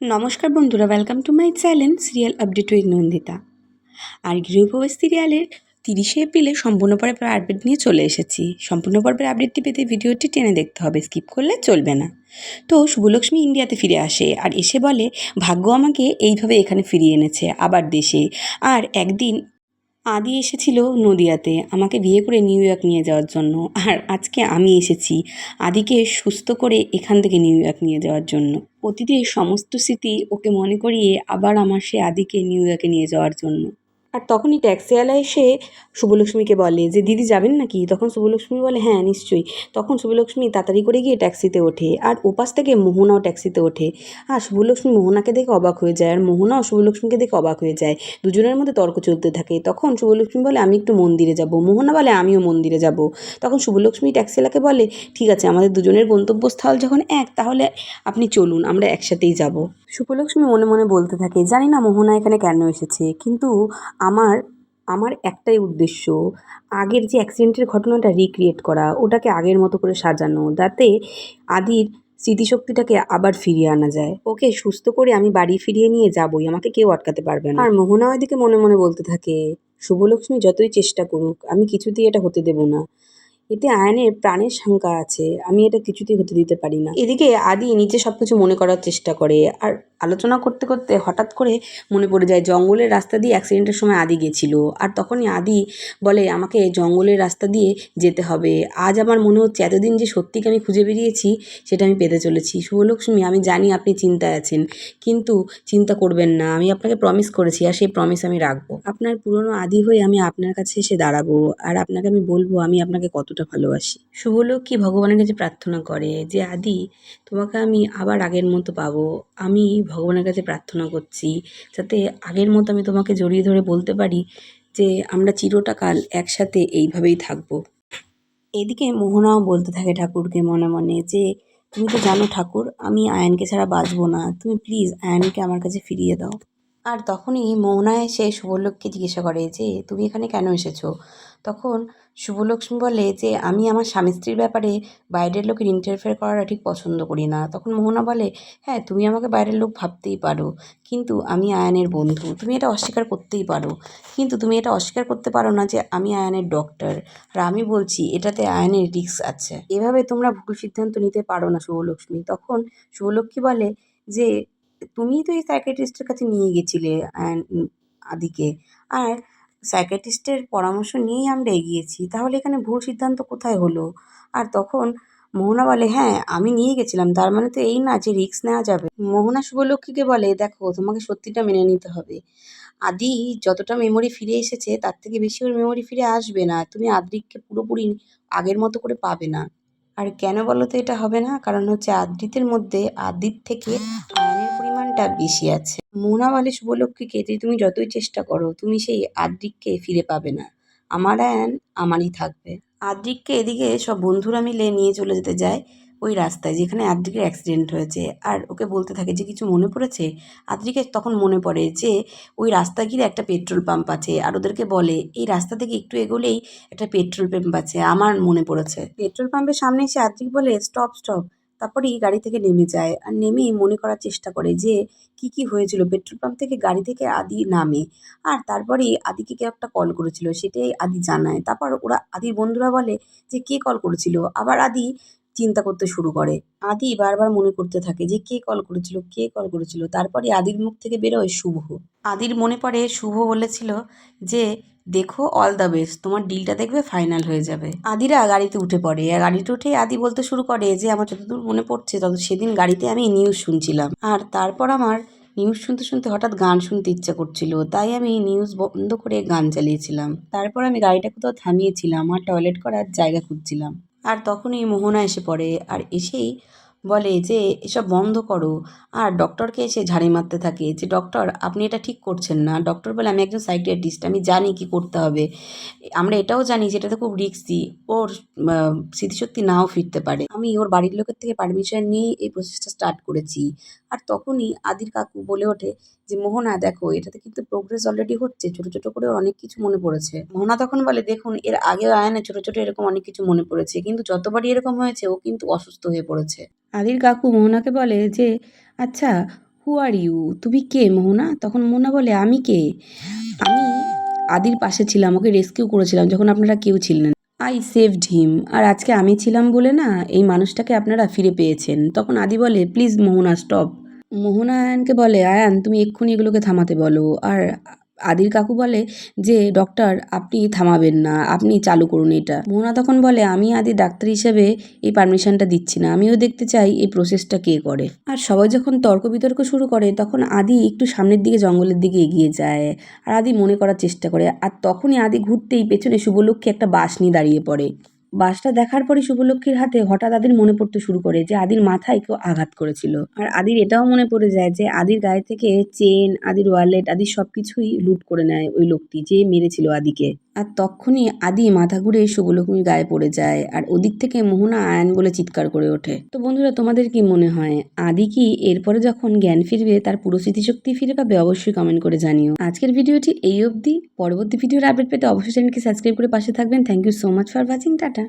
নমস্কার বন্ধুরা welcome to my channel serial update with Nandita আর গৃহপ্রবেশ সিরিয়ালের তিরিশে এপ্রিলে সম্পূর্ণ পর্বের আপডেট নিয়ে চলে এসেছি। সম্পূর্ণ পর্বের আপডেটটি পেতে ভিডিওটি টেনে দেখতে হবে স্কিপ করলে চলবে না। তো শুভলক্ষ্মী ইন্ডিয়াতে ফিরে আসে আর এসে বলে, ভাগ্য আমাকে এইভাবে এখানে ফিরিয়ে এনেছে, আবার দেশে। আর একদিন আদি এসেছিল নদিয়াতে, আমাকে বিয়ে করে নিউ ইয়র্ক নিয়ে যাওয়ার জন্য। আর আজকে আমি এসেছি আদিকে সুস্থ করে এখান থেকে নিউ ইয়র্ক নিয়ে যাওয়ার জন্য। অতীতের সমস্ত স্মৃতি ওকে মনে করিয়ে আবার আমার সে আদিকে নিউ ইয়র্কে নিয়ে যাওয়ার জন্য। আর তখনই ট্যাক্সিওয়ালা এসে শুভলক্ষ্মীকে বলে যে, দিদি যাবেন নাকি? তখন শুভলক্ষ্মী বলে হ্যাঁ নিশ্চয়ই। তখন শুভলক্ষ্মী তাড়াতাড়ি করে গিয়ে ট্যাক্সিতে ওঠে আর ওপাশ থেকে মোহনাও ট্যাক্সিতে ওঠে। আর শুভলক্ষ্মী মোহনাকে দেখে অবাক হয়ে যায় আর মোহনাও শুভলক্ষ্মীকে দেখে অবাক হয়ে যায়। দুজনের মধ্যে তর্ক চলতে থাকে। তখন শুভলক্ষ্মী বলে, আমি একটু মন্দিরে যাব। মোহনা বলে, আমিও মন্দিরে যাব। তখন শুভলক্ষ্মী ট্যাক্সিওয়ালাকে বলে, ঠিক আছে, আমাদের দুজনের গন্তব্যস্থল যখন এক, তাহলে আপনি চলুন, আমরা একসাথেই যাব। শুভলক্ষ্মী মনে মনে বলতে থাকে, জানি না মোহনা এখানে কেন এসেছে। কিন্তু আমার আমার একটাই উদ্দেশ্য আগের যে অ্যাক্সিডেন্টের ঘটনাটা রিক্রিয়েট করা, ওটাকে আগের মতো করে সাজানো, যাতে আদির স্মৃতিশক্তিটাকে আবার ফিরিয়ে আনা যায়। ওকে সুস্থ করে আমি বাড়ি ফিরিয়ে নিয়ে যাবই, আমাকে কেউ আটকাতে পারবে না। আর মোহনা ওইদিকে মনে মনে বলতে থাকে, শুভলক্ষ্মী যতই চেষ্টা করুক, আমি কিছুতেই এটা হতে দেব না। এতে আয়নের প্রাণের শঙ্কা আছে। আমি এটা কিছুতেই হতে দিতে পারি না। এদিকে আদি নিজে সব কিছু মনে করার চেষ্টা করে। আর আলোচনা করতে করতে হঠাৎ করে মনে পড়ে যায়, জঙ্গলের রাস্তা দিয়ে অ্যাক্সিডেন্টের সময় আদি গেছিল। আর তখনই আদি বলে, আমাকে জঙ্গলের রাস্তা দিয়ে যেতে হবে। আজ আমার মনে হচ্ছে এতদিন যে সত্যিকে আমি খুঁজে বেরিয়েছি, সেটা আমি পেতে চলেছি। শুভলক্ষ্মী, আমি জানি আপনি চিন্তায় আছেন, কিন্তু চিন্তা করবেন না। আমি আপনাকে প্রমিস করেছি, আর সেই প্রমিস আমি রাখব। আপনার পুরনো আদি হয়ে আমি আপনার কাছে এসে দাঁড়াবো। আর আপনাকে আমি বলব, আমি আপনাকে কতটা ভালোবাসি। শুভলক্ষ্মী ভগবানের কাছে প্রার্থনা করে যে, আদি, তোমাকে আমি আবার আগের মতো পাবো। আমি ভগবানের কাছে প্রার্থনা করছি যাতে আগের মতো আমি তোমাকে জড়িয়ে ধরে বলতে পারি যে, আমরা চিরটাকাল একসাথে এইভাবেই থাকব। এদিকে মোহনাও বলতে থাকে ঠাকুরকে মনে মনে যে, তুমি তো জানো ঠাকুর, আমি আয়নকে ছাড়া বাঁচবো না। তুমি প্লিজ আয়নকে আমার কাছে ফিরিয়ে দাও। আর তখনই মোহনা এসে শুভলক্ষ্মীকে জিজ্ঞাসা করে যে, তুমি এখানে কেন এসেছ? তখন শুভলক্ষ্মী বলে যে, আমি আমার স্বামী স্ত্রীর ব্যাপারে বাইরের লোকের ইন্টারফেয়ার করাটা ঠিক পছন্দ করি না। তখন মোহনা বলে হ্যাঁ তুমি আমাকে বাইরের লোক ভাবতেই পারো, কিন্তু আমি আয়নের বন্ধু, তুমি এটা অস্বীকার করতেই পারো, কিন্তু তুমি এটা অস্বীকার করতে পারো না যে, আমি আয়নের ডক্টর আর আমি বলছি, এটাতে আয়নের রিস্ক আছে। এভাবে তোমরা ভুল সিদ্ধান্ত নিতে পারো না শুভলক্ষ্মী। তখন শুভলক্ষ্মী বলে যে তুমিই তো এই সাইকিয়াট্রিস্টের কাছে নিয়ে গেছিলে আদিকে। আর সাইকিয়াট্রিস্টের পরামর্শ নিয়েই আমরা এগিয়েছি। তাহলে এখানে ভুল সিদ্ধান্ত কোথায় হলো? আর তখন মোহনা বলে হ্যাঁ আমি নিয়ে গেছিলাম। তার মানে তো এই না যে রিস্ক নেওয়া যাবে। মোহনা শুভলক্ষ্মীকে বলে, দেখো, তোমাকে সত্যিটা মেনে নিতে হবে। আদি যতটা মেমোরি ফিরে এসেছে, তার থেকে বেশি ওর মেমোরি ফিরে আসবে না। তুমি আদ্রিককে পুরোপুরি আগের মতো করে পাবে না। আর কেন বলো তো এটা হবে না? কারণ হচ্ছে আদ্রিতের মধ্যে আদির থেকে আয়নের পরিমাণটা বেশি আছে। মোহনা বলে শুভলক্ষ্মীকে যে তুমি যতই চেষ্টা করো, তুমি সেই আদ্রিককে ফিরে পাবে না। আমার আয়ন আমারই থাকবে। আদ্রিককে এদিকে সব বন্ধুরা মিলে নিয়ে চলে যেতে যায় ওই রাস্তায়, যেখানে আদ্রিকের অ্যাক্সিডেন্ট হয়েছে। আর ওকে বলতে থাকে যে, কিছু মনে পড়েছে? আদ্রিকের তখন মনে পড়ে যে, ওই রাস্তা ঘিরে একটা পেট্রোল পাম্প আছে। আর ওদেরকে বলে, এই রাস্তা থেকে একটু এগোলেই একটা পেট্রোল পাম্প আছে। আমার মনে পড়েছে। পেট্রোল পাম্পের সামনে এসে আদ্রিক বলে স্টপ স্টপ তারপরেই গাড়ি থেকে নেমে যায় আর নেমেই মনে করার চেষ্টা করে যে কি কি হয়েছিল। পেট্রোল পাম্প থেকে গাড়ি থেকে আদি নামে আর তারপরেই আদিকে কেউ একটা কল করেছিল সেটাই আদি জানায়। তারপর ওরা আদির বন্ধুরা বলে যে কে কল করেছিল? আবার আদি চিন্তা করতে শুরু করে। আদি বারবার মনে করতে থাকে যে কে কল করেছিল? কে কল করেছিল? তারপরে আদির মুখ থেকে বেরোয় শুভ। আদির মনে পড়ে শুভ বলেছিল যে দেখো অল দ্য বেস্ট তোমার ডিলটা দেখবে ফাইনাল হয়ে যাবে। আদিরা গাড়িতে উঠে পড়ে, আর গাড়িতে উঠে আদি বলতে শুরু করে যে, আমার যতদূর মনে পড়ছে, তত সেদিন গাড়িতে আমি নিউজ শুনছিলাম। আর তারপর আমার নিউজ শুনতে শুনতে হঠাৎ গান শুনতে ইচ্ছা করছিল, তাই আমি নিউজ বন্ধ করে গান চালিয়েছিলাম। তারপর আমি গাড়িটা কোথাও থামিয়েছিলাম, আর টয়লেট করার জায়গা খুঁজছিলাম। আর তখনই মোহনা এসে পড়ে, আর এসেই বলে যে, এসব বন্ধ করো। আর ডক্টরকে এসে ঝাড়ি মারতে থাকে যে, ডক্টর, আপনি এটা ঠিক করছেন না। ডক্টর বলে, আমি একজন সাইকিয়াট্রিস্ট, আমি জানি কি করতে হবে। আমরা এটাও জানি যে, এটাতে খুব রিক্সি, ওর স্মৃতিশক্তি নাও ফিরতে পারে। আমি ওর বাড়ির লোকের থেকে পারমিশন নিয়ে এই প্রসেসটা স্টার্ট করেছি। আর তখনই আদির কাকু বলে ওঠে যে, মোহনা, দেখো, এটাতে কিন্তু প্রোগ্রেস অলরেডি হচ্ছে। ছোট ছোট করে অনেক কিছু মনে পড়েছে। মোহনা তখন বলে, দেখুন, এর আগে আয়নে ছোট ছোট এরকম অনেক কিছু মনে পড়েছে। কিন্তু যতবারই এরকম হয়েছে, ও কিন্তু অসুস্থ হয়ে পড়েছে। আদির কাকু মোহনাকে বলে যে আচ্ছা হু আর ইউ তুমি কে মোহনা? তখন মোহনা বলে, আমি কে? আমি আদির পাশে ছিলাম, ওকে রেস্কিউ করেছিলাম, যখন আপনারা কেউ ছিলেন। আই সেভড হিম আর আজকে আমি ছিলাম বলে না, এই মানুষটাকে আপনারা ফিরে পেয়েছেন। তখন আদি বলে প্লিজ মোহনা স্টপ মোহনা আয়ানকে বলে, আয়ান, তুমি এক্ষুনি এগুলোকে থামাতে বলো। আর আদির কাকু বলে যে, ডক্টর, আপনি থামাবেন না, আপনি চালু করুন এটা। মোহনা তখন বলে, আমি আদি ডাক্তার হিসেবে এই পারমিশনটা দিচ্ছি না, আমিও দেখতে চাই এই প্রসেসটা কে করে। আর সবাই যখন তর্ক বিতর্ক শুরু করে, তখন আদি একটু সামনের দিকে, জঙ্গলের দিকে এগিয়ে যায়। আর আদি মনে করার চেষ্টা করে, আর তখনই আদি ঘুরতেই পেছনে শুভলক্ষ্মী একটা বাস নিয়ে দাঁড়িয়ে পড়ে। বাসটা দেখার পরে শুভলক্ষীর হাতে হঠাৎ আদির মনে পড়তে শুরু করে যে আদির মাথায় কেউ আঘাত করেছিল। আর আদির এটাও মনে পড়ে যায় যে আদির গায়ে থেকে চেন আদির ওয়ালেট আদির সব কিছুই লুট করে নেয় ওই লোকটি যে মেরেছিল আদিকে। আর তখনই আদি মাথা ঘুরে শুভলক্ষ্মীর গায়ে পড়ে যায় আর ওদিক থেকে মোহনা আয়ন বলে চিৎকার করে ওঠে। তো বন্ধুরা, তোমাদের কি মনে হয়? আদি কি এরপরে যখন জ্ঞান ফিরবে, তার পুরো স্মৃতিশক্তি ফিরে পাবে অবশ্যই কমেন্ট করে জানিও। আজকের ভিডিওটি এই অবধি। পরবর্তী ভিডিওর আপডেট পেতে অবশ্যই চ্যানেলকে সাবস্ক্রাইব করে পাশে থাকবেন। Thank you so much for watching tata.